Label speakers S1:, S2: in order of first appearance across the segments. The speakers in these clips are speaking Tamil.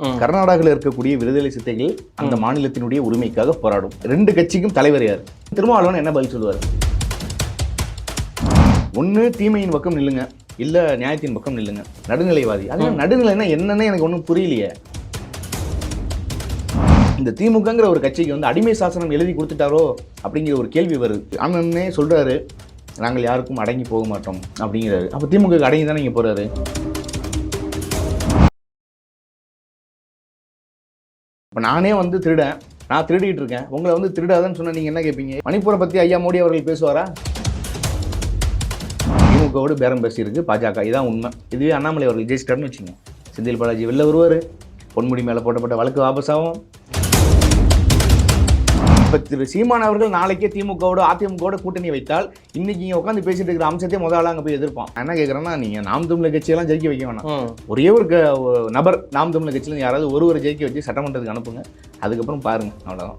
S1: கர்நாடகாவில் இருக்கக்கூடிய விடுதலை சித்தைகள் அந்த மாநிலத்தினுடைய உரிமைக்காக போராடும். ரெண்டு கட்சிக்கும் தலைவர் யார்? திருமாவளவன் என்ன பதில் சொல்லுவார்? ஒன்று தீமையின் பக்கம் நில்லுங்க. இல்ல நியாயத்தின் பக்கம் நில்லுங்க. நடுநிலைவாதி. அது நடுநிலைன்னா என்னன்னு எனக்கு ஒன்றும் புரியலையே. இந்த திமுகங்கிற ஒரு கட்சிக்கு வந்து அடிமை சாசனம் எழுதி கொடுத்துட்டாரோ அப்படிங்கிற ஒரு கேள்வி வருது. அண்ணனே சொல்றாரு நாங்கள் யாருக்கும் அடங்கி போக மாட்டோம் அப்படிங்கிறாரு. அப்போ திமுக அடங்கி தானே இங்கே போறாரு? இப்போ நானே வந்து திருடன். நான் திருடிட்டு இருக்கேன் உங்களை வந்து திருடாதன்னு சொன்ன நீங்கள் என்ன கேட்பீங்க மணிப்பூரை பற்றி ஐயா மோடி அவர்கள் பேசுவாரா? திமுகவோடு பேரம் பேசியிருக்கு. பாஜக இதான் உண்மை. இதுவே அண்ணாமலை அவர்கள் ஜெயிச்சிட்டாருன்னு வச்சுங்க செந்தில் பாலாஜி வெளில வருவார். பொன்முடி மேலே போட்டப்பட்ட வழக்கு வாபஸ் ஆகும். இப்போ திரு சீமான் அவர்கள் நாளைக்கே திமுகவோட அதிமுகவோட கூட்டணி வைத்தால் இன்னைக்கு இங்கே உட்காந்து பேசிட்டு இருக்கிற அம்சத்தையே முதல்ல அங்கே போய் எதிர்ப்பான். என்ன கேட்குறேன்னா நீங்கள் நாம் தமிழர் கட்சியெல்லாம் ஜெயிக்க வைக்க வேணாம். ஒரே ஒரு நபர் நாம் தமிழர் கட்சியில் யாராவது ஒருவரை ஜெயிக்க வச்சு சட்டமன்றத்துக்கு அனுப்புங்க. அதுக்கப்புறம் பாருங்க அவ்வளோதான்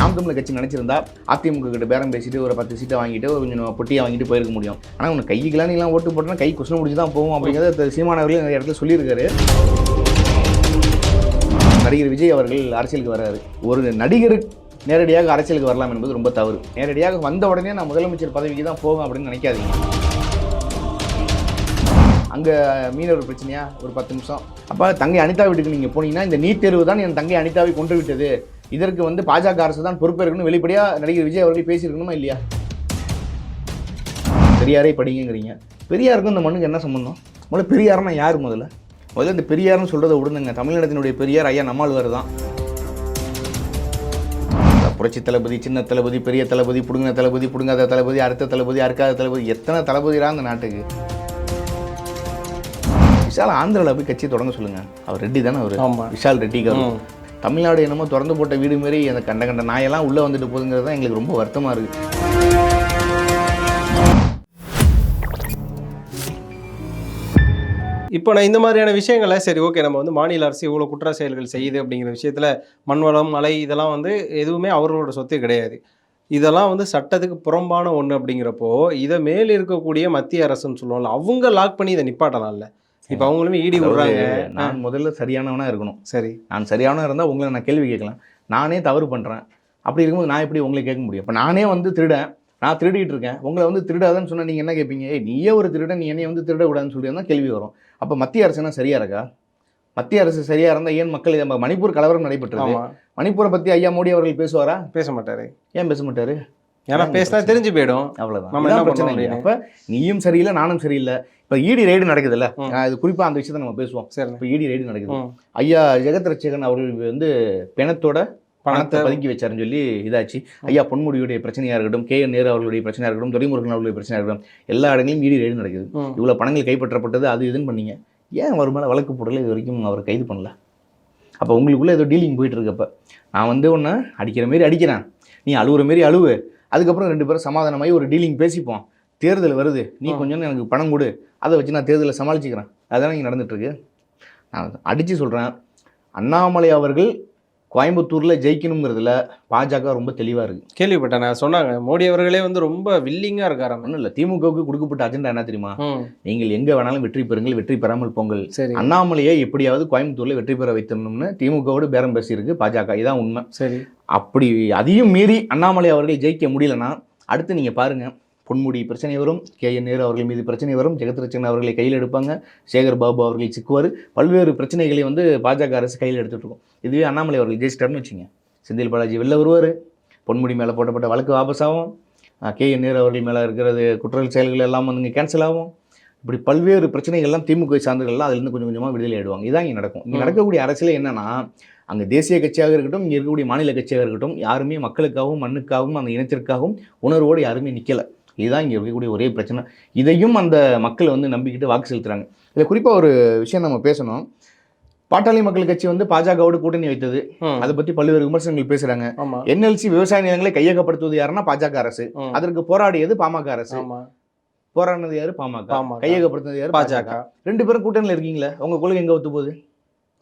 S1: நாம் தமிழர் கட்சி நினைச்சிருந்தா அதிமுக கிட்ட பேரம் பேசிட்டு ஒரு பத்து சீட்டை வாங்கிட்டு ஒரு கொஞ்சம் பொட்டியை வாங்கிட்டு போயிருக்க முடியும். ஆனால் உனக்கு கைக்கெல்லாம் நீலாம் ஓட்டு போட்டோன்னா கை குஷ்ணம் முடிச்சு தான் போகும் அப்படிங்கிறத திரு சீமான் அவர்களே நிறைய இடத்துல சொல்லியிருக்காரு. நடிகர் விஜய் அவர்கள் அரசியலுக்கு வராரு ஒரு நடிகர் நேரடியாக அரசியலுக்கு வரலாம் என்பது ரொம்ப தவறு. நேரடியாக வந்த உடனே நான் முதலமைச்சர் பதவிக்கு தான் போவேன் அப்படின்னு நினைக்காதீங்க. அங்கே மீனவர் பிரச்சனையா? ஒரு பத்து நிமிஷம். அப்போ தங்கை அனிதா வீட்டுக்கு நீங்கள் போனீங்கன்னா இந்த நீட் தேர்வு தான் என் தங்கை அனிதாவை கொண்டு விட்டது. இதற்கு வந்து பாஜக அரசு தான் பொறுப்பேற்கணும் வெளிப்படையாக நடிகர் விஜய் அவர்கள் பேசியிருக்கணுமா இல்லையா? பெரியாரே படிங்கிறீங்க பெரியாருக்கும் இந்த மண்ணுக்கு என்ன சம்மந்தம் முதல்ல பெரியார்னா யார் முதல்ல? முதல்ல இந்த பெரியார்னு சொல்கிறத விடுங்க தமிழ்நாட்டினுடைய பெரியார் ஐயா நம்மாழ்வார் தான். புரட்சி தளபதி சின்ன தளபதி பெரிய தளபதி புடுங்கின தளபதி புடுங்காத தளபதி அடுத்த தளபதி அறுக்காத தளபதி எத்தனை தளபதிரா இந்த நாட்டுக்கு? விஷால் ஆந்திராவில் போய் கட்சி தொடங்க சொல்லுங்க. அவர் ரெட்டி தானே அவர்?
S2: ஆமா.
S1: விஷால் ரெட்டி காரு
S2: ம்.
S1: தமிழ்நாடு என்னமோ திறந்து போட்ட வீடு மாரி அந்த கண்ட கண்ட நாயெல்லாம் உள்ளே வந்துட்டு போகுதுங்கிறது தான் எங்களுக்கு ரொம்ப வருத்தமாக இருக்குது
S2: இப்போ நான் இந்த மாதிரியான விஷயங்களை சரி ஓகே நம்ம வந்து மாநில அரசு இவ்வளோ குற்ற செயல்கள் செய்யுது அப்படிங்கிற விஷயத்தில் மண்வளம் மலை இதெல்லாம் வந்து எதுவுமே அவர்களோட சொத்து கிடையாது. இதெல்லாம் வந்து சட்டத்துக்கு புறம்பான ஒன்று அப்படிங்கிறப்போ இதை மேல் இருக்கக்கூடிய மத்திய அரசுன்னு சொல்லுவாங்கல்ல அவங்க லாக் பண்ணி இதை நிப்பாட்டலாம்ல இப்போ அவங்களுமே ஈடி விடுறாங்க.
S1: நான் முதல்ல சரியானவனா இருக்கணும்.
S2: சரி.
S1: நான் சரியானவனா இருந்தால் உங்களை நான் கேள்வி கேட்கலாம். நானே தவறு பண்ணுறேன் அப்படி இருக்கும்போது நான் எப்படி உங்களை கேட்க முடியும்? இப்போ நானே வந்து திருடன். நான் திருடிட்டு இருக்கேன். உங்களை வந்து திருடாதன்னு சொன்னா நீங்கள் என்ன கேட்பீங்க? ஏய் நீயே ஒரு திருடன். நீ என்னைய வந்து திருடக்கூடாதுன்னு சொல்லி தான் கேள்வி வரும். அப்போ மத்திய அரசு என்ன சரியா இருக்கா? மத்திய அரசு சரியா இருந்தால் ஏன் மக்கள் இதை மணிப்பூர் கலவரம் நடைபெற்றது? மணிப்பூரை பற்றி ஐயா மோடி அவர்கள் பேசுவாரா?
S2: பேச மாட்டாரு.
S1: ஏன் பேச மாட்டாரு?
S2: ஏன்னா
S1: ஏன்
S2: பேசினா? தெரிஞ்சு போயிடும்.
S1: அவ்வளவுதான்.
S2: நம்ம என்ன
S1: பிரச்சனை. அப்ப நீயும் சரியில்லை நானும் சரியில்லை. இப்போ இடி ரைடு நடக்குதுல்ல? இது குறிப்பா அந்த விஷயத்தை நம்ம பேசுவோம்.
S2: சரி
S1: இப்போ இடி ரைடு நடக்குது. ஐயா ஜெகத் ரட்சகன் அவர்கள் வந்து பிணத்தோட பணத்தை பதுக்கி வச்சாருன்னு சொல்லி இதாச்சு. ஐயா பொன்முடியுடைய பிரச்சனையா இருக்கட்டும் கே என் நேரு அவர்களுடைய பிரச்சனையா இருக்கட்டும் துரைமுருகன் அவர்களுடைய பிரச்சனையா இருக்கட்டும் எல்லா இடங்களிலும் இடி ரைடு நடக்குது.
S2: ம்.
S1: இவ்வளவு பணங்கள் கைப்பற்றப்பட்டது அது இதுன்னு பண்ணீங்க. ஏன் அவர் மேலே வழக்கு போடல? இது வரைக்கும் அவர் கைது பண்ணல. அப்போ உங்களுக்குள்ள ஏதோ டீலிங் போயிட்டு இருக்கப்ப நான் வந்து உன்னை அடிக்கிற மாரி அடிக்கிறேன். நீ அழுகுற மாரி அழுவு. அதுக்கப்புறம் ரெண்டு பேரும் சமாதானமாகி ஒரு டீலிங் பேசிப்போம். தேர்தல் வருது. நீ. கொஞ்சம் எனக்கு பணம் கொடு. அதை வச்சு நான் தேர்தலை சமாளிச்சுக்கிறேன். அதுதான் இங்கே நடந்துட்டு இருக்கு நான் அடித்து சொல்கிறேன் அண்ணாமலை அவர்கள் கோயம்புத்தூரில் ஜெயிக்கணுங்கிறதுல பாஜக ரொம்ப தெளிவாக இருக்குது
S2: கேள்விப்பட்டேன். நான் சொன்னாங்க மோடி அவர்களே வந்து ரொம்ப வில்லிங்கா இருக்காராம்
S1: ஒன்றும் இல்லை. திமுகவுக்கு கொடுக்கப்பட்ட அஜெண்டா என்ன தெரியுமா. நீங்கள் எங்கே வேணாலும் வெற்றி பெறுங்கள் வெற்றி பெறாமல் போங்கள்.
S2: சரி.
S1: அண்ணாமலையை எப்படியாவது கோயம்புத்தூர்ல வெற்றி பெற வைத்தணும்னு திமுகவோடு பேரம் பேசியிருக்கு பாஜக. இதான் உண்மை.
S2: சரி.
S1: அப்படி அதையும் மீறி அண்ணாமலை அவர்கள் ஜெயிக்க முடியலன்னா அடுத்து நீங்க பாருங்க. பொன்முடி பிரச்சனை வரும். கே. என். நேரு அவர்கள் மீது பிரச்சனை வரும். ஜெகத்ரட்சன் அவர்களை கையில் எடுப்பாங்க. சேகர் பாபு அவர்கள் சிக்குவார். பல்வேறு பிரச்சனைகளை வந்து பாஜக அரசு கையில் எடுத்துட்டு இருக்கும். இதுவே அண்ணாமலை அவர்கள் ஜெயிச்சிட்டாருன்னு வச்சுங்க. செந்தில் பாலாஜி வெளில வருவார். பொன்முடி மேலே போட்டப்பட்ட வழக்கு வாபஸ் ஆகும். கே. என். நேரு அவர்கள் மேலே இருக்கிறது குற்றல் செயல்கள் எல்லாம் வந்து கேன்சல் ஆகும். இப்படி பல்வேறு பிரச்சனைகள்லாம் திமுக சார்ந்தவர்கள்லாம் அதுலேருந்து கொஞ்சம் கொஞ்சமாக விடுதலை ஆயிடுவாங்க. இதான் இங்கே நடக்கும். இங்கே. நடக்கக்கூடிய அரசியல் என்னன்னா அங்கே தேசிய கட்சியாக இருக்கட்டும் இங்கே இருக்கக்கூடிய மாநில கட்சியாக இருக்கட்டும் யாருமே மக்களுக்காகவும் மண்ணுக்காகவும் அந்த இனத்திற்காகவும் உணர்வோடு யாருமே நிற்கலை இதுதான் இங்கே இருக்கக்கூடிய ஒரே பிரச்சனை. இதையும் அந்த மக்கள் வந்து நம்பிக்கிட்டு வாக்கு செலுத்துறாங்க. இதில் குறிப்பாக ஒரு விஷயம் நம்ம பேசணும். பாட்டாளி மக்கள் கட்சி வந்து பாஜகவோடு கூட்டணி வைத்தது. அதை பற்றி பல்வேறு விமர்சனங்கள் பேசுகிறாங்க
S2: ஆமா.
S1: என்எல்சி விவசாய நிலங்களை கையகப்படுத்துவது யாருன்னா பாஜக அரசு. அதற்கு போராடியது பாமக அரசு.
S2: ஆமா.
S1: போராடினது யாரு? பாமக. கையகப்படுத்தினது யாரு? பாஜக.
S2: பாஜக.
S1: ரெண்டு பேரும் கூட்டணியில் இருக்கீங்களே உங்க கொள்கை எங்க ஒத்து போகுது?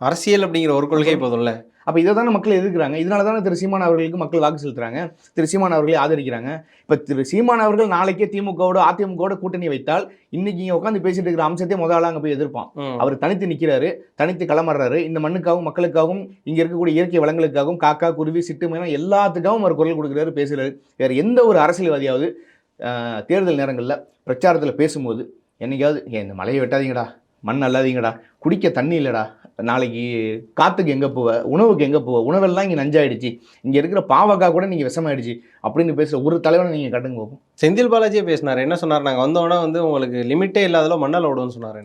S2: அரசியல் அப்படிங்கிற ஒரு கொள்கை போதும்ல.
S1: அப்போ இதை தானே மக்கள் எதிர்க்கிறாங்க. இதனால தானே திரு சீமான் அவர்களுக்கு மக்கள் வாக்கு செலுத்துறாங்க. திரு சீமான் அவர்களை ஆதரிக்கிறாங்க. இப்போ திரு சீமான் அவர்கள் நாளைக்கே திமுகவோட அதிமுகவோட கூட்டணி வைத்தால் இன்னைக்கு இங்கே உட்காந்து பேசிட்டு இருக்கிற அம்சத்தை முதல்ல அங்கே போய் எதிர்ப்பான். அவர் தனித்து நிற்கிறாரு தனித்து களமாடுறாரு. இந்த மண்ணுக்காகவும் மக்களுக்காகவும் இங்கே இருக்கக்கூடிய இயற்கை வளங்களுக்காகவும் காக்கா குருவி சிட்டு மேனம் எல்லாத்துக்காகவும் அவர் குரல் கொடுக்குறாரு பேசுகிறாரு வேறு எந்த ஒரு அரசியல்வாதியாவது தேர்தல் நேரங்களில் பிரச்சாரத்தில் பேசும்போது என்னைக்காவது "ஏன் இந்த மலையை வெட்டாதீங்கடா. மண் அல்லாதீங்கடா. குடிக்க தண்ணி இல்லைடா. நாளைக்கு காற்றுக்கு எங்கே போவ? உணவுக்கு எங்கே போவ? உணவெல்லாம் இங்கே நஞ்சாயிடுச்சு. இங்கே இருக்கிற பாவக்காய் கூட நீங்கள் விஷமாயிடுச்சு. அப்படின்னு பேசுகிற ஒரு தலைவனை நீங்கள் கட்டுங்க பார்ப்போம்
S2: செந்தில் பாலாஜியே பேசினார். என்ன சொன்னார்? நாங்கள் வந்தோடனே வந்து உங்களுக்கு லிமிட்டே இல்லாதல மண்ணால் விடுவோம்னு சொன்னார்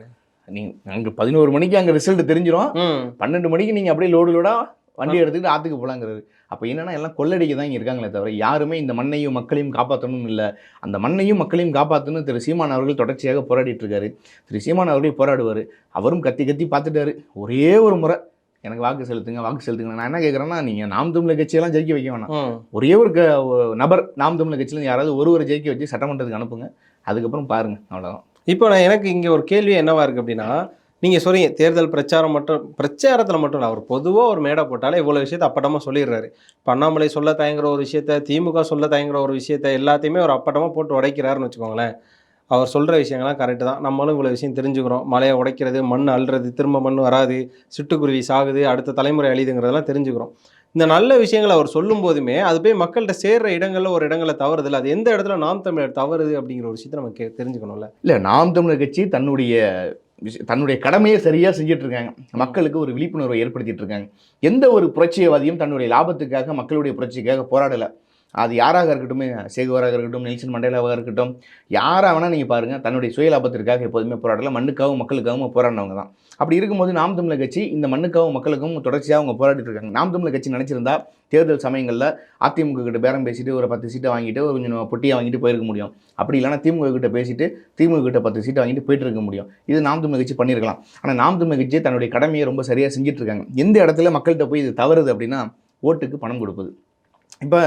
S1: நீங்கள் அங்கே பதினோரு மணிக்கு அங்கே ரிசல்ட் தெரிஞ்சிடும் பன்னெண்டு மணிக்கு நீங்கள் அப்படியே லோடு லோடாக வண்டி எடுத்துக்கிட்டு ஆற்றுக்கு போலாங்கிறது அப்போ என்னன்னா எல்லாம் கொள்ளடிக்க தான் இங்கே இருக்காங்களே தவிர யாருமே இந்த மண்ணையும் மக்களையும் காப்பாற்றணும் இல்லை. அந்த மண்ணையும் மக்களையும் காப்பாற்றணும் திரு சீமான் அவர்கள் தொடர்ச்சியாக போராடிட்டு இருக்காரு. திரு சீமான் அவர்கள் போராடுவார். அவரும் கத்தி கத்தி பார்த்துட்டாரு. ஒரே ஒரு முறை எனக்கு வாக்கு செலுத்துங்க வாக்கு செலுத்துங்க நான் என்ன கேட்குறேன்னா நீங்கள் நாம் தமிழர் கட்சியெல்லாம் ஜெயிக்க வைக்க வேணாம். ஒரே ஒரு க நபர் நாம் தமிழர் கட்சியில் யாராவது ஒருவரை ஜெயிக்க வச்சு சட்டமன்றத்துக்கு அனுப்புங்க. அதுக்கப்புறம் பாருங்க அவ்வளோதான்
S2: இப்போ நான் எனக்கு இங்கே ஒரு கேள்வி என்னவா இருக்கு அப்படின்னா நீங்கள் சொல்றீங்க தேர்தல் பிரச்சாரம் மட்டும் பிரச்சாரத்தில் மட்டும் இல்லை அவர் பொதுவாக ஒரு மேடை போட்டாலே இவ்வளோ விஷயத்தை அப்பட்டமாக சொல்லிடுறாரு. இப்போ அண்ணாமலை சொல்ல தயங்குற ஒரு விஷயத்த திமுக சொல்ல தயங்குற ஒரு விஷயத்த எல்லாத்தையுமே அவர் அப்பட்டமாக போட்டு உடைக்கிறாருன்னு வச்சுக்கோங்களேன். அவர் சொல்கிற விஷயங்கள்லாம் கரெக்டு தான். நம்மளும் இவ்வளோ விஷயம் தெரிஞ்சுக்கிறோம். மலையை உடைக்கிறது மண் அள்ளுறது திரும்ப மண் வராது சிட்டுக்குருவி சாகுது அடுத்த தலைமுறை அழிதுங்கிறதெல்லாம் தெரிஞ்சுக்கிறோம். இந்த நல்ல விஷயங்களை அவர் சொல்லும் போதுமே அது போய் மக்கள்கிட்ட சேர்ற இடங்களில் ஒரு இடங்களை தவறுதில்ல அது எந்த இடத்துல நாம் தமிழர் தவறுது அப்படிங்கிற ஒரு விஷயத்தை நம்ம கே- தெரிஞ்சுக்கணும்ல.
S1: இல்லை நாம் தமிழர் கட்சி தன்னுடைய தன்னுடைய கடமையை சரியாக செஞ்சுட்டு இருக்காங்க மக்களுக்கு ஒரு விழிப்புணர்வை ஏற்படுத்திட்டு இருக்காங்க எந்த ஒரு புரட்சியவாதியும் தன்னுடைய லாபத்துக்காக மக்களுடைய புரட்சிக்காக போராடலை. அது யாராக இருக்கட்டும் சேகுவராக இருக்கட்டும் நெல்சன் மண்டேலாவாக இருக்கட்டும் யாராக வேணால் நீங்கள் பாருங்கள் தன்னுடைய சுய லாபத்திற்காக எப்போதுமே போராடல. மண்ணுக்காகவும் மக்களுக்காகவும் போராடினவங்க தான். அப்படி இருக்கும்போது நாம் தமிழர் கட்சி இந்த மண்ணுக்காகவும் மக்களுக்கும் தொடர்ச்சியாக அவங்க போராடிட்டு இருக்காங்க. நாம் தமிழர் கட்சி நினச்சிருந்தா தேர்தல் சமயங்களில் அதிமுக கிட்ட பேரம் பேசிட்டு ஒரு பத்து சீட்டை வாங்கிட்டு ஒரு கொஞ்சம் பொட்டியை வாங்கிட்டு போயிருக்க முடியும். அப்படி இல்லைன்னா திமுக கிட்ட பேசிட்டு திமுக கிட்ட பத்து சீட்டை வாங்கிட்டு போயிட்டு இருக்க முடியும். இது நாம் தமிழர் கட்சி பண்ணியிருக்கலாம். ஆனால் நாம் தமிழர் கட்சி தன்னுடைய கடமையை ரொம்ப சரியாக செஞ்சுட்டு இருக்காங்க. எந்த இடத்துல மக்கள்கிட்ட போய் இது தவறுது அப்படின்னா ஓட்டுக்கு பணம் கொடுப்பது. இப்போ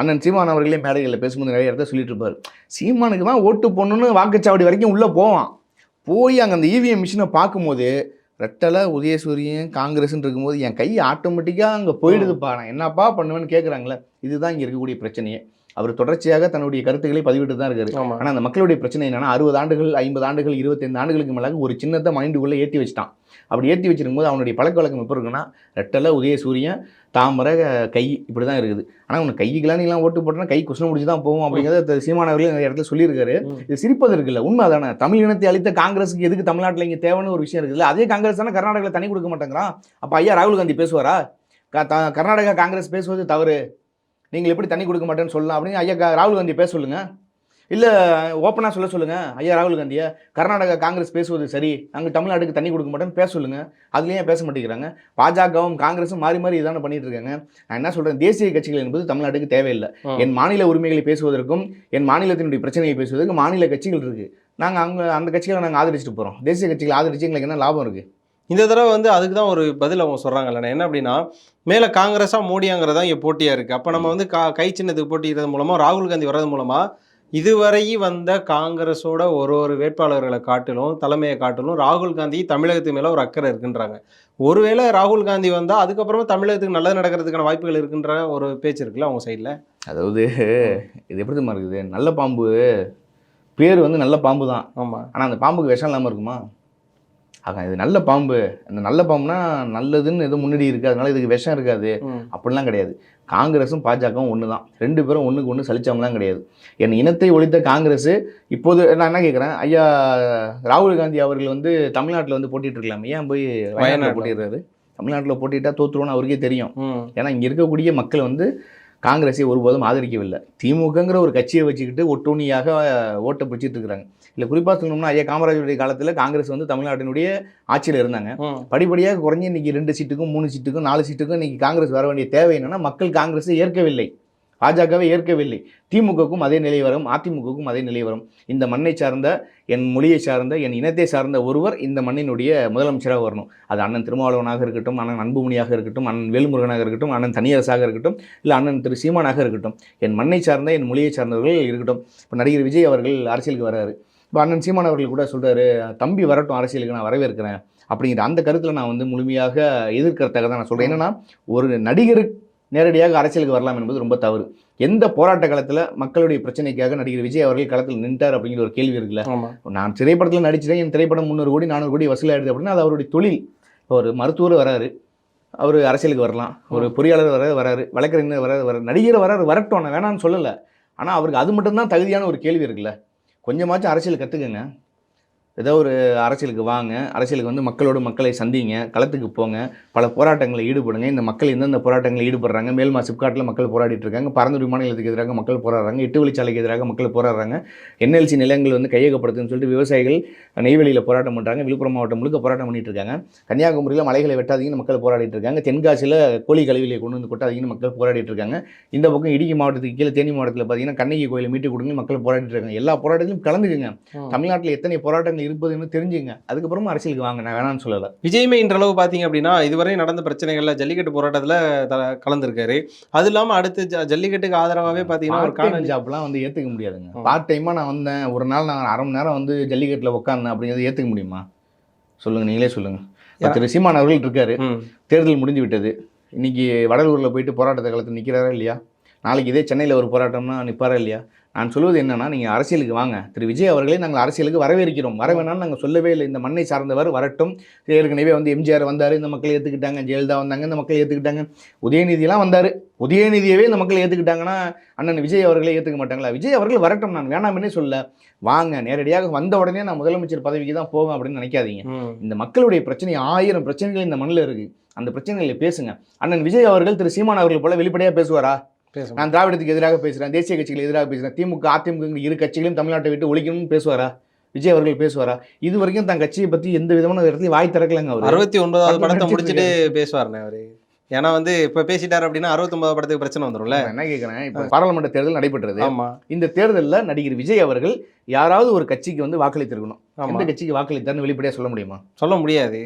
S1: அண்ணன் சீமான் அவர்களே மேடைகளில் பேசும்போது நிறைய இடத்த சொல்லிட்டு இருப்பார். சீமானுக்கு தான் ஓட்டு போடணுன்னு வாக்குச்சாவடி வரைக்கும் உள்ளே போவான். போய் அங்கே அந்த இவிஎம் மிஷினை பார்க்கும்போது ரெட்டலை உதயசூரியன் காங்கிரஸ்ன்னு இருக்கும்போது என் கை ஆட்டோமேட்டிக்காக அங்கே போயிடுதுப்பா. நான் என்னப்பா பண்ணுவேன்னு கேட்குறாங்களே இதுதான் இங்கே இருக்கக்கூடிய பிரச்சனையே. அவர் தொடர்ச்சியாக தன்னுடைய கருத்துக்களை பதிவிட்டு தான் இருக்காரு. ஆனால் அந்த மக்களுடைய பிரச்சனை என்னன்னா அறுபது ஆண்டுகள் ஐம்பது ஆண்டுகள் இருபத்தைந்து ஆண்டுகளுக்கு மேலாக ஒரு சின்னத்தை மைண்டுக்குள்ளே ஏற்றி வச்சிட்டான். அப்படி ஏற்றி வச்சிருக்கும்போது அவனுடைய பழக்க வழக்கம் எப்போ இருக்குன்னா ரெட்டலை உதயசூரியன் தாமரை கை இப்படி தான் இருக்குது. ஆனால் உனக்கு கைக்கெல்லாம் நீலாம் ஓட்டு போட்டோன்னா கை குஷ்ணம் முடிச்சு தான் போகும் அப்படிங்கிறத திரு சீமான் அவர்களே நிறைய இடத்துல சொல்லியிருக்காரு. இது சிரிப்பது இருக்குல்ல உண்மை அதானே? தமிழ் இனத்தை அளித்த காங்கிரஸுக்கு எதுக்கு தமிழ்நாட்டில் இங்கே தேவைன்னு ஒரு விஷயம் இருக்குல்ல அதே காங்கிரஸ் தானே கர்நாடகாவில் தனி கொடுக்க மாட்டேங்கிறான். அப்போ ஐயா ராகுல் காந்தி பேசுவாரா? க- கர்நாடகா காங்கிரஸ் பேசுவது தவறு. நீங்கள் எப்படி தண்ணி கொடுக்க மாட்டேன்னு சொல்லலாம் அப்படின்னு ஐயா ராகுல் காந்தி பேச சொல்லுங்க. இல்லை ஓப்பனாக சொல்ல சொல்லுங்க. ஐயா ராகுல் காந்தியை. கர்நாடகா காங்கிரஸ் பேசுவது சரி நாங்கள் தமிழ்நாட்டுக்கு தண்ணி கொடுக்க மாட்டேன்னு பேச சொல்லுங்க. அதுலேயே பேச மாட்டேங்கிறாங்க? பாஜகவும் காங்கிரஸும் மாறி மாறி இதான பண்ணிட்டு இருக்காங்க நான் என்ன சொல்றேன் தேசிய கட்சிகள் என்பது தமிழ்நாட்டுக்கு தேவையில்லை. என் மாநில உரிமைகளை பேசுவதற்கும் என் மாநிலத்தினுடைய பிரச்சனையை பேசுவதற்கு மாநில கட்சிகள் இருக்கு. நாங்கள் அவங்க அந்த கட்சிகளை நாங்கள் ஆதரிச்சுட்டு போகிறோம் தேசிய கட்சிகளை ஆதரிச்சு எங்களுக்கு என்ன லாபம் இருக்கு?
S2: இந்த தடவை வந்து அதுக்கு தான் ஒரு பதில் அவங்க சொல்கிறாங்கல்ல என்ன அப்படின்னா மேலே காங்கிரஸா மோடியாங்கிறதா இங்கே போட்டியாக இருக்குது அப்போ நம்ம வந்து கா கை சின்னத்துக்கு போட்டிக்கிறது மூலமாக ராகுல் காந்தி வர்றது மூலமாக இதுவரை வந்த காங்கிரஸோட ஒரு ஒரு வேட்பாளர்களை காட்டிலும் தலைமையை காட்டிலும் ராகுல் காந்தி தமிழகத்து மேலே ஒரு அக்கறை இருக்குன்றாங்க. ஒருவேளை ராகுல் காந்தி வந்தால் அதுக்கப்புறமா தமிழகத்துக்கு நல்லது நடக்கிறதுக்கான வாய்ப்புகள் இருக்குன்ற ஒரு பேச்சு இருக்குல்ல அவங்க சைடில்
S1: அதாவது இது எப்படி தெரியுமா இருக்குது? நல்ல பாம்பு. பேர் வந்து நல்ல பாம்பு தான்
S2: ஆமாம்
S1: ஆனால் அந்த பாம்புக்கு விஷம் இல்லாமல் இருக்குமா? ஆக இது நல்ல பாம்பு. அந்த நல்ல பாம்புனா நல்லதுன்னு எதுவும் முன்னாடி இருக்குது. அதனால இதுக்கு விஷம் இருக்காது. அப்படிலாம் கிடையாது. காங்கிரஸும் பாஜகவும் ஒன்று தான் ரெண்டு பேரும் ஒன்றுக்கு ஒன்று சலிச்சவங்களாம் கிடையாது. என் இனத்தை ஒழித்த காங்கிரஸ் இப்போது நான் என்ன கேட்குறேன் ஐயா ராகுல் காந்தி அவர்கள் வந்து தமிழ்நாட்டில் வந்து போட்டிட்டு இருக்கலாம். ஏன் போய் வயநாட்டில். போட்டிடுறாரு? தமிழ்நாட்டில் போட்டிட்டா தோத்துருவோன்னு அவருக்கே தெரியும். ஏன்னா இங்கே இருக்கக்கூடிய மக்கள் வந்து காங்கிரஸை ஒருபோதும் ஆதரிக்கவில்லை. திமுகங்கிற ஒரு கட்சியை வச்சுக்கிட்டு ஒட்டுணியாக ஓட்டை பிடிச்சிட்டு இருக்கிறாங்க. இல்லை குறிப்பாக சொல்லணும்னா ஐயா காமராஜருடைய காலத்தில் காங்கிரஸ் வந்து தமிழ்நாட்டினுடைய ஆட்சியில் இருந்தாங்க. படிப்படியாக குறைஞ்சி இன்னைக்கு ரெண்டு சீட்டுக்கும் மூணு சீட்டுக்கும் நாலு சீட்டுக்கும் இன்னைக்கு காங்கிரஸ் வர வேண்டிய தேவை என்னன்னா மக்கள் காங்கிரஸை ஏற்கவில்லை. பாஜகவை ஏற்கவில்லை. திமுகவுக்கும் அதே நிலை வரும் அதிமுகவுக்கும் அதே நிலை வரும். இந்த மண்ணை சார்ந்த என் மொழியை சார்ந்த என் இனத்தை சார்ந்த ஒருவர் இந்த மண்ணினுடைய முதலமைச்சராக வரணும். அது அண்ணன் திருமாவளவனாக இருக்கட்டும் அண்ணன் அன்புமணியாக இருக்கட்டும் அண்ணன் வேலுமுருகனாக இருக்கட்டும் அண்ணன் தனியரசாக இருக்கட்டும் இல்லை அண்ணன் திரு சீமானாக இருக்கட்டும். என் மண்ணை சார்ந்த என் மொழியை சார்ந்தவர்கள் இருக்கட்டும். இப்போ நடிகர் விஜய் அவர்கள் அரசியலுக்கு வராரு இப்போ அண்ணன் சீமான் அவர்கள் கூட சொல்றாரு தம்பி வரட்டும் அரசியலுக்கு நான் வரவேற்கிறேன். அப்படிங்கிற அந்த கருத்தில் நான் வந்து முழுமையாக எதிர்க்கிறதாக தான் நான் சொல்கிறேன் என்னன்னா ஒரு நடிகர் நேரடியாக அரசியலுக்கு வரலாம் என்பது ரொம்ப தவறு. எந்த போராட்ட காலத்தில் மக்களுடைய பிரச்சனைக்காக நடிகர் விஜய் அவர்கள் களத்தில் நின்றார் அப்படிங்கிற ஒரு கேள்வி இருக்குல்ல? நான் திரைப்படத்தில் நடிச்சிட்டேன் என் திரைப்படம் முந்நூறு கோடி நானூறு கோடி வசூலாயிடுது அப்படின்னா அது அவருடைய தொழில். ஒரு மருத்துவர் வராரு அவர் அரசியலுக்கு வரலாம். ஒரு பொறியாளர் வர வராரு வழக்கறிஞர் வராது வர நடிகர் வராரு வரட்டும் நான் வேணாம்னு சொல்லலை. ஆனால் அவருக்கு அது மட்டும்தான் தகுதியான ஒரு கேள்வி இருக்குல்ல? கொஞ்சமாச்சும் அரசியல் கற்றுக்குங்க ஏதோ ஒரு அரசியலுக்கு வாங்க அரசியலுக்கு வந்து மக்களோடு மக்களை சந்திங்க களத்துக்கு போங்க பல போராட்டங்களில் ஈடுபடுங்க. இந்த மக்கள் எந்தெந்த போராட்டங்களில் ஈடுபடுறாங்க? மேல்மா சிப்காட்டில் மக்கள் போராடிட்டு இருக்காங்க பரந்தூர் விமான நிலையத்துக்கு எதிராக மக்கள் போராடுறாங்க. எட்டு வழிச்சாலைக்கு எதிராக மக்கள் போராடுறாங்க. என்எல்சி நிலங்கள் வந்து கையகப்படுத்துன்னு சொல்லிட்டு விவசாயிகள் நெய்வேலியில் போராட்டம் பண்ணுறாங்க விழுப்புரம் மாவட்டம் முழுக்க போராட்டம் பண்ணிட்டு இருக்காங்க கன்னியாகுமரியில் மலைகளை வெட்டாதீங்கன்னு மக்கள் போராடிட்டு இருக்காங்க தென்காசியில் கோழி கழிவுகளை கொண்டு வந்து கொட்டாதீங்கன்னு மக்கள் போராடிட்டு இருக்காங்க இந்த பக்கம் இடுக்கி மாவட்டத்துக்கு கீழே தேனி மாவட்டத்தில் பார்த்தீங்கன்னா கண்ணகி கோயிலை மீட்டு கொடுங்க மக்கள் போராடிட்டு இருக்காங்க எல்லா போராட்டத்திலும் கலந்துக்குங்க. தமிழ்நாட்டில் எத்தனை போராட்டங்கள் இருப்பதுன்னு தெரிஞ்சுங்க. அதுக்கப்புறமா அரசியலுக்கு வாங்க நான் வேணாம்னு சொல்லலை.
S2: விஜய்மே இன்றளவு பார்த்தீங்க அப்படின்னா இதுவரை நடந்த பிரச்சனைகள்ல ஜல்லிக்கட்டு போராட்டத்தில் கலந்துருக்காரு. அது இல்லாமல் அடுத்து ஜல்லிக்கட்டுக்கு ஆதரவாகவே பார்த்தீங்கன்னா ஒரு காணொலி
S1: ஜாப்லாம் வந்து ஏற்றுக்க முடியாதுங்க. பார்ட் டைமாக நான் வந்தேன். ஒரு நாள் நான் அரை மணி நேரம் வந்து ஜல்லிக்கட்டில் உட்காந்தேன் அப்படிங்கிறத ஏற்றுக்க முடியுமா? சொல்லுங்கள் நீங்களே சொல்லுங்கள் திரு சீமான் அவர்கள் இருக்காரு. தேர்தல் முடிஞ்சு விட்டது. இன்னைக்கு வடலூரில் போயிட்டு போராட்டத்தை களத்தில் நிற்கிறாரா இல்லையா? நாளைக்கு இதே சென்னையில் ஒரு போராட்டம்னா நிற்பாரா இல்லையா? நான் சொல்வது என்னன்னா நீங்கள் அரசியலுக்கு வாங்க. திரு. விஜய் அவர்களை நாங்கள் அரசியலுக்கு வரவேற்கிறோம். வர வேணாம்னு நாங்கள் சொல்லவே இல்லை. இந்த மண்ணை சார்ந்தவர் வரட்டும். ஏற்கனவே வந்து எம்ஜிஆர் வந்தார் இந்த மக்கள் ஏற்றுக்கிட்டாங்க ஜெயலலிதா வந்தாங்க இந்த மக்கள் ஏற்றுக்கிட்டாங்க உதயநிதியெல்லாம் வந்தார். உதயநிதியவே இந்த மக்கள் ஏற்றுக்கிட்டாங்கன்னா அண்ணன் விஜய் அவர்களே ஏற்றுக்க மாட்டாங்களா? விஜய் அவர்கள் வரட்டும். நான் வேணாம்னே சொல்ல. வாங்க. நேரடியாக வந்த உடனே நான் முதலமைச்சர் பதவிக்கு தான் போவேன் அப்படின்னு நினைக்காதீங்க. இந்த மக்களுடைய பிரச்சனை ஆயிரம் பிரச்சனைகள் இந்த மண்ணில் இருக்கு. அந்த பிரச்சனைகளை பேசுங்க. அண்ணன் விஜய் அவர்கள் திரு. சீமான் அவர்கள் போல வெளிப்படையாக பேசுவாரா? நான் திராவிடத்துக்கு எதிராக பேசுகிறேன் தேசிய கட்சிகளுக்கு எதிராக பேசுகிறேன் திமுக அதிமுக இரு கட்சிகளையும் தமிழ்நாட்டை விட்டு ஒழிக்கணும்னு பேசுவாரா? விஜய் அவர்கள் பேசுவாரா? இது வரைக்கும் தன் கட்சியை பற்றி எந்த விதமான இடத்துலையும் வாய் திறக்கலங்க அவர்.
S2: அறுபத்தி ஒன்பதாவது படத்தை முடிச்சுட்டு பேசுவாருண்ணே அவரு. ஏன்னா வந்து இப்ப பேசிட்டாரு அப்படின்னா அறுபத்தொன்பதாவது படத்துக்கு பிரச்சனை வந்துரும்ல.
S1: நான் என்ன கேட்குறேன் இப்போ பாராளுமன்ற தேர்தல் நடைபெற்றது.
S2: ஆமா.
S1: இந்த தேர்தலில் நடிகர் விஜய் அவர்கள் யாராவது ஒரு கட்சிக்கு வந்து வாக்களித்திருக்கணும். எந்த கட்சிக்கு வாக்களித்தார்னு வெளிப்படையாக சொல்ல முடியுமா?
S2: சொல்ல முடியாது.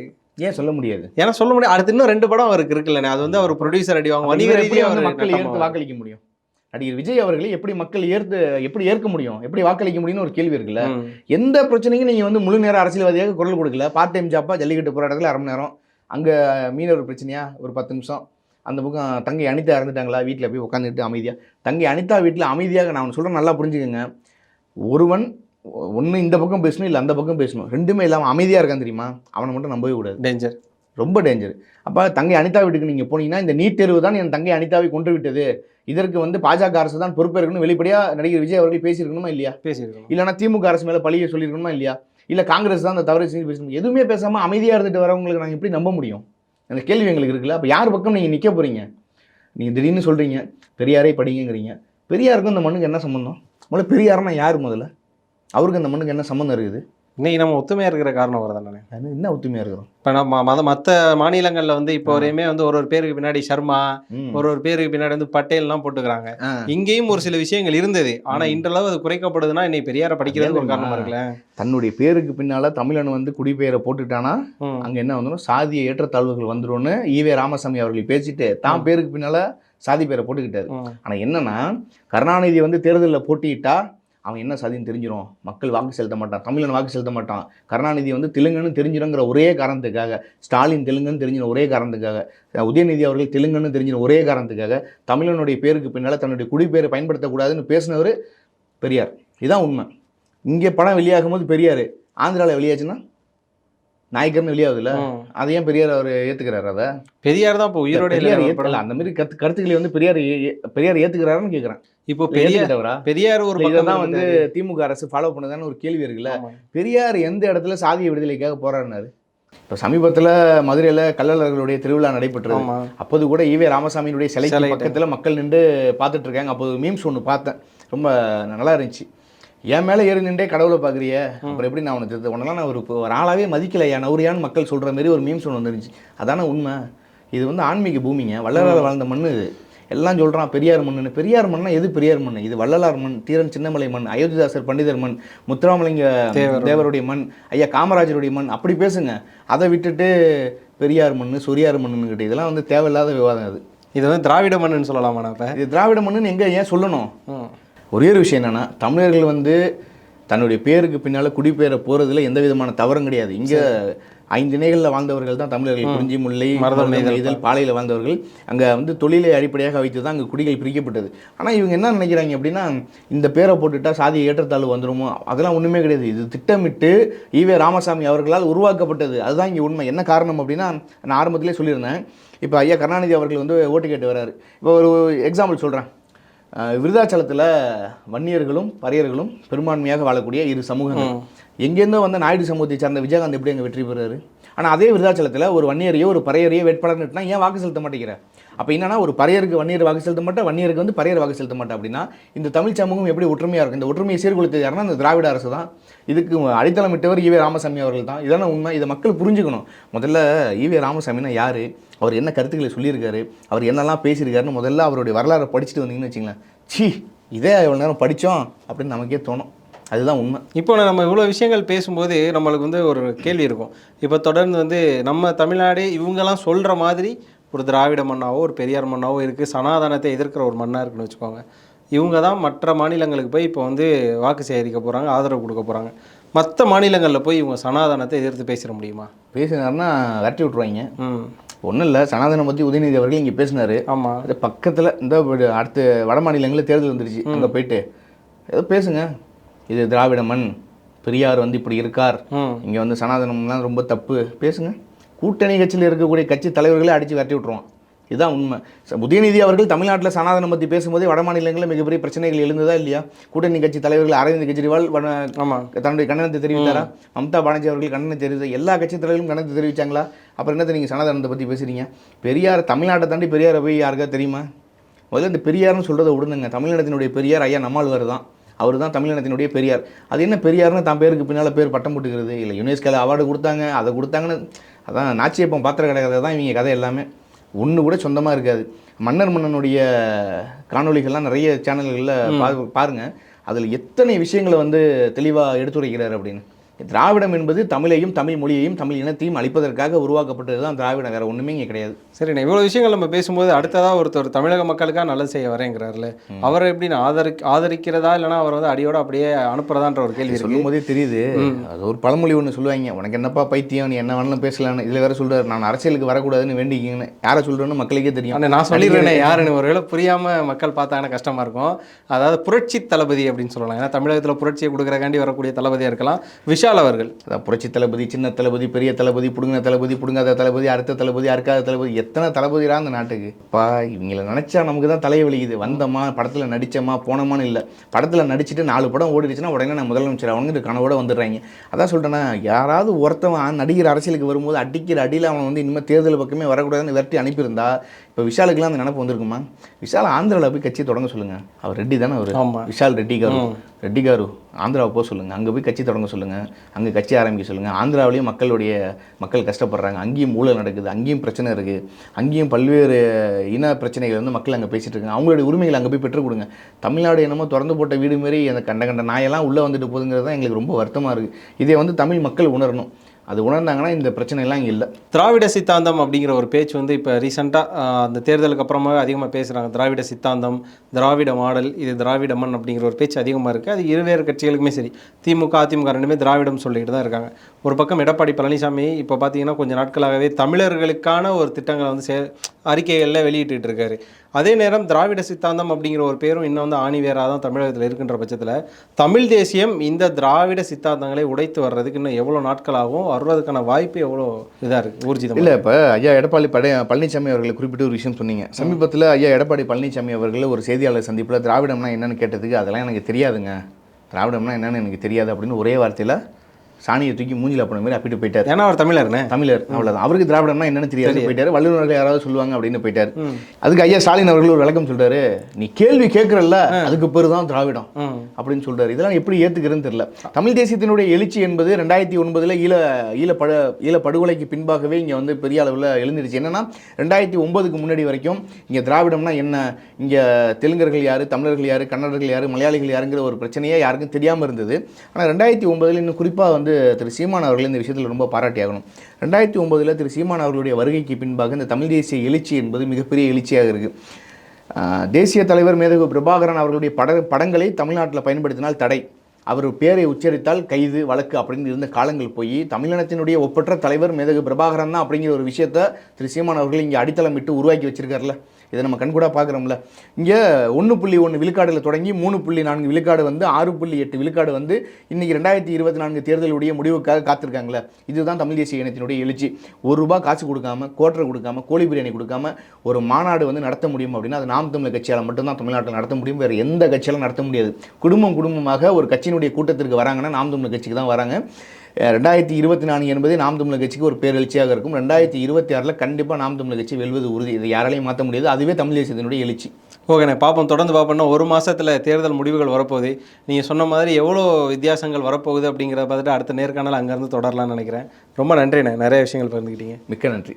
S1: ஏன் சொல்ல முடியாது?
S2: ஏன்னா சொல்ல முடியாது. அடுத்து இன்னும் ரெண்டு படம் அவருக்கு இருக்குல்லண்ணே. அது வந்து அவர் ப்ரொடியூசர் அடி வாங்க வணிக
S1: இவரை எப்படி
S2: ரீதியா
S1: வந்து
S2: அவரு
S1: மக்கள் ஏற்று வாக்களிக்க முடியும்? நடிகர் விஜய் அவர்களை எப்படி மக்கள் ஏற்று எப்படி ஏற்க முடியும்? எப்படி வாக்களிக்க முடியும்னு ஒரு கேள்வி இருக்குல்ல. எந்த பிரச்சனைக்கும் நீங்க வந்து முழு நேர அரசியல்வாதியாக குரல் கொடுக்கல. பார்ட் டைம் ஜாப்பா ஜல்லிக்கட்டு போராட்டத்தில் அரை மணி நேரம். அங்க மீனவர் பிரச்சனையா? ஒரு பத்து நிமிஷம். அந்த பக்கம் தங்கை அனிதா இறந்துட்டாங்களா? வீட்டில் போய் உட்காந்துட்டு அமைதியா. தங்கை அனிதா வீட்டில் அமைதியாக நான் சொல்கிறேன் நல்லா புரிஞ்சுக்கங்க. ஒருவன் ஒன்று இந்த பக்கம் பேசணும் இல்லை அந்த பக்கம் பேசணும். ரெண்டுமே இல்லாமல் அமைதியாக இருக்கான் தெரியுமா? அவனை மட்டும் நம்பவே கூடாது.
S2: டேஞ்சர்
S1: ரொம்ப டேஞ்சர் அப்போ தங்கை அனிதா வீட்டுக்கு நீங்கள் போனீங்கன்னா இந்த நீட் தேர்வு தான் என் தங்கை அனிதாவை கொண்டு விட்டது. இதற்கு வந்து பாஜக அரசு தான் பொறுப்பேற்கணும். வெளிப்படையாக நடிகர் விஜய் அவர்கள் பேசியிருக்கணுமா இல்லையா?
S2: பேசியிருக்கணும்.
S1: இல்லைன்னா திமுக அரசு மேலே பழியை சொல்லியிருக்கணுமா இல்லையா? இல்லை காங்கிரஸ் தான் அந்த தவறு செஞ்சு பேசணும். எதுவுமே பேசாமல் அமைதியாக இருந்துட்டு வரவங்களுக்கு நாங்கள் எப்படி நம்ப முடியும்? அந்த கேள்வி எங்களுக்கு இருக்குல்ல. அப்போ யார் பக்கம் நீங்கள் நிற்க போகிறீங்க நீங்கள் திடீர்னு சொல்கிறீங்க பெரியாரை படிங்கிறீங்க பெரியாருக்கும் இந்த மண்ணுக்கு என்ன சம்மந்தம் முதல்ல பெரியார்னா யார் முதல்ல? அவருக்கு அந்த மண்ணுக்கு என்ன சம்மந்தம் இருக்குது
S2: இன்னைக்கு நம்ம ஒத்துமையா இருக்கிற காரணம் வரதானே
S1: அது என்ன ஒத்துமையாக இருக்கிறோம்
S2: இப்ப நம்ம மத மத்த மாநிலங்கள்ல வந்து இப்போ வரையுமே வந்து ஒரு ஒரு பேருக்கு பின்னாடி சர்மா. ஒரு ஒரு பேருக்கு பின்னாடி வந்து பட்டேல்லாம் போட்டுக்கிறாங்க. இங்கேயும் ஒரு சில விஷயங்கள் இருந்தது ஆனா
S1: ம்.
S2: இன்றளவு அது குறைக்கப்படுதுன்னா இன்னைக்கு பெரியார படிக்கிறது ஒரு
S1: அதே
S2: காரணமா
S1: தான்.
S2: இருக்குல்ல
S1: தன்னுடைய பேருக்கு பின்னால தமிழன் வந்து குடிபெயரை போட்டுட்டானா. அங்க என்ன வந்துடும் சாதிய ஏற்றத்தாழ்வுகள் வந்துரும்னு ஈவே ராமசாமி அவர்கள் பேசிட்டு தான் பேருக்கு பின்னால சாதி பேரை போட்டுக்கிட்டாரு
S2: ம்.
S1: ஆனா என்னன்னா கருணாநிதி வந்து தேர்தலில் போட்டியிட்டா அவன் என்ன சாதின்னு தெரிஞ்சிடும் மக்கள் வாக்கு செலுத்த மாட்டான். தமிழன் வாக்கு செலுத்த மாட்டான். கருணாநிதி வந்து தெலுங்குன்னு தெரிஞ்சிருங்கிற ஒரே காரணத்துக்காக ஸ்டாலின் தெலுங்குன்னு தெரிஞ்சிடும் ஒரே காரணத்துக்காக உதயநிதி அவர்கள் தெலுங்குன்னு தெரிஞ்சிடும் ஒரே காரணத்துக்காக தமிழனுடைய பேருக்கு பின்னால் தன்னுடைய குடிப்பேரை பயன்படுத்தக்கூடாதுன்னு பேசினவர் பெரியார். இதுதான் உண்மை. இங்கே படம் வெளியாகும் போது பெரியார் ஆந்திராவில் வெளியாச்சுன்னா நாயக்கர்னு வெளியாகுதுல்ல. அதை ஏன் பெரியார் அவர் ஏத்துக்கிறாரு அதை?
S2: பெரியார் தான் இப்போ உயிரோட
S1: ஏத்துக்கல அந்த மாதிரி கருத்து கருத்துக்களை வந்து பெரியார் பெரியார் ஏத்துக்கிறாருன்னு கேட்குறேன்
S2: இப்போ பெரியார் பெரியார் ஒரு பக்கம்
S1: இதான் வந்து திமுக அரசு ஃபாலோ பண்ணுதான்னு ஒரு கேள்வி இருக்குல்ல. பெரியார் எந்த இடத்துல சாதிய விடுதலைக்காக போராடினாரு? இப்போ சமீபத்தில் மதுரையில் கள்ளழர்களுடைய திருவிழா நடைபெற்றது. அப்போது கூட ஈவே ராமசாமியினுடைய
S2: சிலை
S1: பக்கத்தில் மக்கள் நின்று பார்த்துட்டு இருக்காங்க. அப்போது மீம்ஸ் ஒன்று பார்த்தேன். ரொம்ப நல்லா இருந்துச்சு. என் மேலே ஏறி நின்றே கடவுளை பார்க்குறிய? அப்புறம் எப்படி நான் உனக்கு தெரிஞ்சு உன்னெல்லாம் நான் ஒரு ஒரு ஆளாவே மதிக்கலையா நவுரியான்னு மக்கள் சொல்கிற மாதிரி ஒரு மீம்ஸ் ஒன்று வந்துருந்துச்சு. அதானே உண்மை? இது வந்து ஆன்மீக பூமிங்க. வள்ளலார் வாழ்ந்த மண் இது. எல்லாம் சொல்கிறான் பெரியார் மண்ணுன்னு. பெரியார் மண்ணா எது பெரியார் மண் இது வள்ளலார் மண் தீரன் சின்னமலை மண் அயோத்திதாசர் பண்டிதர் மண் முத்துராமலிங்க
S2: தேவர்.
S1: தேவருடைய மண் ஐயா காமராஜருடைய மண் அப்படி பேசுங்க. அதை விட்டுட்டு பெரியார் மண் சொரியார் மண்ணுன்னு இதெல்லாம் வந்து தேவையில்லாத விவாதம் அது.
S2: இது வந்து திராவிட மண்ணுன்னு சொல்லலாமா அப்ப?
S1: இது திராவிட மண்ணுன்னு எங்கே ஏன் சொல்லணும். ஒரே ஒரு விஷயம் என்னன்னா தமிழர்கள் வந்து தன்னுடைய பேருக்கு பின்னால் குடிபெயர போகிறதுல எந்த விதமான தவறும் கிடையாது. இங்கே ஐந்து திணைகளில் வாழ்ந்தவர்கள் தான் தமிழர்கள். குறிஞ்சி முல்லை
S2: நெய்தல்
S1: பாலையில் வாழ்ந்தவர்கள். அங்கே வந்து தொழிலை அடிப்படையாக வைத்து தான் அங்கே குடிகள் பிரிக்கப்பட்டது. ஆனால் இவங்க என்ன நினைக்கிறாங்க அப்படின்னா இந்த பேரை போட்டுட்டா சாதி ஏற்றத்தாழ்வு வந்துருமோ? அதெல்லாம் ஒன்றுமே கிடையாது. இது திட்டமிட்டு ஈவே ராமசாமி அவர்களால் உருவாக்கப்பட்டது. அதுதான் இங்கே உண்மை. என்ன காரணம் அப்படின்னா நான் ஆரம்பத்திலே சொல்லியிருந்தேன். இப்போ ஐயா கருணாநிதி அவர்கள் வந்து ஓட்டு கேட்டு வராரு இப்போ ஒரு எக்ஸாம்பிள் சொல்கிறேன் விருதாச்சலத்தில் வன்னியர்களும் பறையர்களும் பெரும்பான்மையாக வாழக்கூடிய இரு சமூகங்கள். எங்கேருந்தோ வந்த நாயுடு சமூகத்தை சார்ந்த விஜயகாந்த் எப்படி அங்கே வெற்றி பெறாரு? ஆனால் அதே விருதாச்சலத்தில் ஒரு வன்னியரையோ ஒரு பறையரையோ வேட்பாளர் நிறுத்தினா ஏன் வாக்கு செலுத்த மாட்டேங்கிற? அப்போ என்னன்னா ஒரு பறையருக்கு வன்னியர் வாக்கு செலுத்த மாட்டேன் வன்னியருக்கு வந்து பறையர் வாக்கு செலுத்த மாட்டேன் அப்படின்னா இந்த தமிழ் சமூகம் எப்படி ஒற்றுமையாக இருக்கும்? இந்த ஒற்றுமையை சீர்குலைத்தது யாருன்னா இந்த திராவிட அரசு தான். இதுக்கு அடித்தளமிட்டவர் ஈவே ராமசாமி அவர்கள் தான். இதான உண்மை. இதை மக்கள் புரிஞ்சுக்கணும். முதல்ல ஈவே ராமசாமினா யார்? அவர் என்ன கருத்துக்களை சொல்லியிருக்காரு? அவர் என்னெல்லாம் பேசியிருக்காருன்னு முதல்ல அவருடைய வரலாறு படிச்சுட்டு வந்தீங்கன்னு வச்சிங்களேன். ச்சீ இதே இவ்வளோ நேரம் படித்தோம் அப்படின்னு நமக்கே தோணும். அதுதான் உண்மை.
S2: இப்போ நம்ம இவ்வளோ விஷயங்கள் பேசும்போது நம்மளுக்கு வந்து ஒரு கேள்வி இருக்கும். இப்போ தொடர்ந்து வந்து நம்ம தமிழ்நாடு இவங்கெல்லாம் சொல்கிற மாதிரி ஒரு திராவிட மண்ணாவோ ஒரு பெரியார் மண்ணாவோ இருக்குது சனாதனத்தை எதிர்க்கிற ஒரு மண்ணாக இருக்குன்னு வச்சுக்கோங்க. இவங்க தான் மற்ற மாநிலங்களுக்கு போய் இப்போ வந்து வாக்கு சேகரிக்க போகிறாங்க ஆதரவு கொடுக்க போகிறாங்க மற்ற மாநிலங்களில் போய் இவங்க சனாதனத்தை எதிர்த்து பேசிட முடியுமா?
S1: பேசினாருன்னா விரட்டி விட்ருவாங்க
S2: ம்.
S1: ஒன்றும் இல்லை சனாதனம் பற்றி உதயநிதி அவர்கள் இங்கே பேசினாரு.
S2: ஆமாம்
S1: அது பக்கத்தில் இந்த அடுத்த வட மாநிலங்களில் தேர்தல் வந்துருச்சு. அங்கே போயிட்டு. ஏதோ பேசுங்க. இது திராவிட மண். பெரியார் வந்து இப்படி இருக்கார். இங்கே வந்து சனாதனம்லாம் ரொம்ப தப்பு. பேசுங்க. கூட்டணி கட்சியில் இருக்கக்கூடிய கட்சி தலைவர்களே அடித்து விரட்டி விட்ருவான் இதுதான் உண்மை. உதயநிதி அவர்கள் தமிழ்நாட்டில் சனாதனம் பற்றி பேசும்போதே வட மாநிலங்களில் மிகப்பெரிய பிரச்சனைகள் எழுந்ததா இல்லையா? கூட்டணி கட்சி தலைவர்கள் அரவிந்த் கெஜ்ரிவால் தன்னுடைய கண்டனத்தை தெரிவித்தாரா? மம்தா பானர்ஜி அவர்கள் கண்டனம் தெரிவித்த எல்லா கட்சி தலைவர்களும் கண்டனத்தை தெரிவிச்சாங்களா? அப்புறம் என்னத்தை நீங்கள் சனாதனத்தை பற்றி பேசுறீங்க? பெரியார் தமிழ்நாட்டை தாண்டி பெரியாரை போய் யாருக்கா தெரியுமா? முதல்ல இந்த பெரியார்னு சொல்கிறத விடுங்க தமிழினத்தினுடைய பெரியார் ஐயா நம்மாழ்வார் தான். அவர் தான் தமிழினத்தினுடைய பெரியார். அது என்ன பெரியார்னு தான் பேருக்கு பின்னால் பேர் பட்டம் போட்டுக்கிறது? இல்லை யுனெஸ்கோவில் அவார்டு கொடுத்தாங்க அதை கொடுத்தாங்கன்னு அதான் நாச்சியப்பம் பாத்திர கிடையாது தான் இவங்க கதை எல்லாமே. ஒன்று கூட சொந்தமாக இருக்காது. மன்னர் மன்னனுடைய காணொளிகள்லாம் நிறைய சேனல்களில் பா பாருங்கள் அதில் எத்தனை விஷயங்களை வந்து தெளிவாக எடுத்துரைக்கிறார் அப்படின்னு. திராவிடம் என்பது தமிழையும் தமிழ் மொழியையும் தமிழ் இனத்தையும் அழிப்பதற்காக உருவாக்கப்பட்டது தான் திராவிடம் வேறு ஒன்றுமே இங்கே கிடையாது.
S2: சரிண்ணே இவ்வளோ விஷயங்கள் நம்ம பேசும்போது அடுத்ததாக ஒருத்தர் தமிழக மக்களுக்காக நல்லது செய்ய வரேங்கிறாருல அவரை எப்படி நான் ஆதரி ஆதரிக்கிறதா இல்லைனா அவர் வந்து அடியோட அப்படியே அனுப்புறதான்ற ஒரு கேள்வி
S1: சொல்லும் போதே தெரியுது. அது ஒரு பழமொழி ஒன்று சொல்லுவாங்க. உனக்கு என்னப்பா பைத்தியம்? நீ என்ன வேணாலும் பேசலான்னு இதில் வேற சொல்றாரு. நான் அரசியலுக்கு வரக்கூடாதுன்னு வேண்டிக்கிங்கன்னு யாரை சொல்கிறேன்னு மக்களுக்கே தெரியும்.
S2: அண்ணே, நான் சொல்லிடுறேனே யாருன்னு? ஒருவேளை புரியாம மக்கள் பார்த்தாங்கன்னா கஷ்டமா இருக்கும். அதாவது புரட்சி தளபதி அப்படின்னு சொல்லலாம். ஏன்னா தமிழகத்துல புரட்சியை கொடுக்குறக்காண்டி வரக்கூடிய தளபதியா இருக்கலாம். விஷால் அவர்கள்
S1: அதான் புரட்சி தளபதி சின்ன தளபதி பெரிய தளபதி புடுங்கின தளபதி புடுங்காத தளபதி அடுத்த தளபதி அறுக்காத தளபதி எத்தனை தளபதிரா அந்த நாட்டுக்கு? இப்போ இவங்கள நினச்சா நமக்கு தான் தலையை வலிக்குது. வந்தோமா படத்தில் நடிச்சோமா போனோமான்னு இல்லை. படத்தில் நடிச்சுட்டு நாலு படம் ஓடிடுச்சுன்னா உடனே நான் முதலமைச்சர் அவனுங்கிற கனவோட வந்துடுறாங்க. அதான் சொல்கிறேன்னா யாராவது ஒருத்தவன் நடிகர் அரசியலுக்கு வரும்போது அடிக்கிற அடியில் அவன் வந்து இனிமேல் தேர்தல் பக்கமே வரக்கூடாதுன்னு விரட்டி அனுப்பியிருந்தா இப்போ விஷாலுக்குலாம் அந்த நினப்பு வந்திருக்குமா? விஷால் ஆந்திராவில் போய் கட்சி தொடங்க சொல்லுங்க. அவர் ரெட்டி தானே அவர். விஷால் ரெட்டி காரு. ரெட்டி காரு. ஆந்திராவை போக சொல்லுங்கள் அங்கே போய் கட்சி தொடங்க சொல்லுங்கள் அங்கே கட்சி ஆரம்பிக்க சொல்லுங்கள் ஆந்திராவிலையும் மக்களுடைய மக்கள் கஷ்டப்படுறாங்க. அங்கேயும் ஊழல் நடக்குது. அங்கேயும் பிரச்சனை இருக்குது அங்கேயும் பல்வேறு இன பிரச்சனைகள் வந்து மக்கள் அங்கே பேசிட்டு இருக்காங்க. அவங்களுடைய உரிமைகளை அங்கே போய் பெற்றுக் கொடுங்க. தமிழ்நாடு என்னமோ திறந்து போட்ட வீடு மாரி அந்த கண்ட கண்ட நாயெல்லாம் உள்ளே வந்துட்டு போகுதுங்கிறது தான் எங்களுக்கு ரொம்ப வருத்தமாக இருக்குது இதை வந்து தமிழ் மக்கள் உணரணும். அது உணர்ந்தாங்கன்னா இந்த பிரச்சனைலாம் இங்கே இல்லை.
S2: திராவிட சித்தாந்தம் அப்படிங்கிற ஒரு பேச்சு வந்து இப்போ ரீசெண்டாக அந்த தேர்தலுக்கு அப்புறமா அதிகமாக பேசுகிறாங்க திராவிட சித்தாந்தம் திராவிட மாடல் இது திராவிட மண் அப்படிங்கிற ஒரு பேச்சு அதிகமாக இருக்குது அது இருவேறு கட்சிகளுக்குமே சரி. திமுக அதிமுக ரெண்டுமே திராவிடம் சொல்லிட்டு தான் இருக்காங்க. ஒரு பக்கம் எடப்பாடி பழனிசாமி இப்போ பார்த்தீங்கன்னா கொஞ்சம் நாட்களாகவே தமிழர்களுக்கான ஒரு திட்டங்களை வந்து சே அறிக்கைகளில் வெளியிட்டு இருக்காரு. அதே நேரம் திராவிட சித்தாந்தம் அப்படிங்கிற ஒரு பேரும் இன்னும் வந்து ஆணிவேராக தான் தமிழகத்தில் இருக்கின்ற பட்சத்தில் தமிழ் தேசியம் இந்த திராவிட சித்தாந்தங்களை உடைத்து வர்றதுக்கு இன்னும் எவ்வளோ நாட்கள் ஆகும்? வர்றதுக்கான வாய்ப்பு எவ்வளோ இதாக இருக்குது ஊர்ஜிதம்
S1: இல்லை இப்போ ஐயா எடப்பாடி பழ பழனிசாமி அவர்களை குறிப்பிட்டு ஒரு விஷயம் சொன்னீங்க. சமீபத்தில் ஐயா எடப்பாடி பழனிசாமி அவர்கள் ஒரு செய்தியாளர் சந்திப்பில் திராவிடம்னா என்னன்னு கேட்டதுக்கு அதெல்லாம் எனக்கு தெரியாதுங்க. திராவிடம்னா என்னன்னு எனக்கு தெரியாது அப்படின்னு ஒரே வார்த்தையில் சாணியை தூக்கி மூஞ்சில போன மாதிரி அப்பிட்டு போயிட்டார்.
S2: ஏன்னா அவர் தமிழர்னே?
S1: தமிழர் அவ்வளவுதான். அவருக்கு திராவிடம்னா என்னன்னு தெரியாது. போயிட்டாரு. வல்லுநர்கள் யாராவது சொல்லுவாங்க அப்படின்னு போயிட்டாரு. அதுக்கு ஐயா ஸ்டாலின் அவர்கள் ஒரு விளக்கம் சொல்றாரு. நீ கேள்வி கேட்கறல்ல அதுக்கு பேர் தான் திராவிடம் அப்படின்னு சொல்றாரு. இதெல்லாம் எப்படி ஏத்துக்கிறதுன்னு தெரியல. தமிழ் தேசியத்தினுடைய எழுச்சி என்பது ரெண்டாயிரத்தி ஒன்பதுல ஈழ ஈழப்படு ஈழப்படுகொலைக்கு பின்பாகவே இங்க வந்து பெரிய அளவில் எழுந்துருச்சு. என்னன்னா ரெண்டாயிரத்தி ஒன்பதுக்கு முன்னாடி வரைக்கும் இங்க திராவிடம்னா என்ன? இங்க தெலுங்கர்கள் யாரு தமிழர்கள் யாரு கன்னடர்கள் யாரு மலையாளிகள் யாருங்கிற ஒரு பிரச்சனையே யாருக்கும் தெரியாம இருந்தது. ஆனா ரெண்டாயிரத்தி ஒன்பதுல இன்னும் குறிப்பா வந்து திரு சீமான் அவர்கள் இந்த விஷயத்தில் ரொம்ப பாராட்டியாகணும். ரெண்டாயிரத்தி ஒன்பதுல திரு சீமான் அவர்களுடைய வருகைக்கு பின்பாக இந்த தமிழ் தேசிய எழுச்சி என்பது மிகப்பெரிய எழுச்சியாக இருக்குது தேசிய தலைவர் மேதகு பிரபாகரன் அவர்களுடைய பட படங்களை தமிழ்நாட்டில் பயன்படுத்தினால் தடை. அவர் பேரை உச்சரித்தால் கைது வழக்கு அப்படின்னு இருந்த காலங்கள் போய் தமிழினத்தினுடைய ஒப்பற்ற தலைவர் மேதகு பிரபாகரன் தான் அப்படிங்கிற ஒரு விஷயத்த திரு சீமான் அவர்கள் இங்கே அடித்தளமிட்டு உருவாக்கி வச்சிருக்காருல்ல. இதை நம்ம கண்கூடாக பார்க்குறோம்ல. இங்கே ஒன்று புள்ளி ஒன்று விழுக்காடில் தொடங்கி மூணு புள்ளி நான்கு விழுக்காடு வந்து ஆறு புள்ளி எட்டு விழுக்காடு வந்து இன்றைக்கி ரெண்டாயிரத்தி இருபத்தி நான்கு தேர்தலுடைய முடிவுக்காக காத்திருக்காங்களே. இதுதான் தமிழ் தேசிய இனத்தினுடைய எழுச்சி. ஒரு ரூபாய் காசு கொடுக்காம கோட்டரை கொடுக்காம கோழி பிரியாணி கொடுக்காம ஒரு மாநாடு வந்து நடத்த முடியும் அப்படின்னா அது நாம் தமிழர் கட்சியால் மட்டும்தான் தமிழ்நாட்டில் நடத்த முடியும். வேறு எந்த கட்சியாலும் நடத்த முடியாது. குடும்பம் குடும்பமாக ஒரு கட்சியினுடைய கூட்டத்திற்கு வராங்கன்னா நாம் தமிழர் கட்சிக்கு தான் வராங்க. ரெண்டாயிரத்தி இருபத்தி நான்கு என்பது நாம் தமிழர் கட்சிக்கு ஒரு பேரெழுச்சியாக இருக்கும். ரெண்டாயிரத்தி இருபத்தி ஆறில் கண்டிப்பாக நாம் தமிழர் கட்சி வெல்வது உறுதி. இதை யாராலையும் மாற்ற முடியாது. அதுவே தமிழ் தேசியத்தினுடைய எழுச்சி.
S2: ஓகேண்ணே பார்ப்போம். தொடர்ந்து பார்ப்போம்னா ஒரு மாசத்துல தேர்தல் முடிவுகள் வரப்போகுது. நீங்கள் சொன்ன மாதிரி எவ்வளோ வித்தியாசங்கள் வரப்போகுது அப்படிங்கிறத பார்த்துட்டு அடுத்த நேர்காணல் அங்கேருந்து தொடரலாம்னு நினைக்கிறேன். ரொம்ப நன்றிண்ணே. நிறைய விஷயங்கள் பகிர்ந்துக்கிட்டீங்க.
S1: மிக்க நன்றி.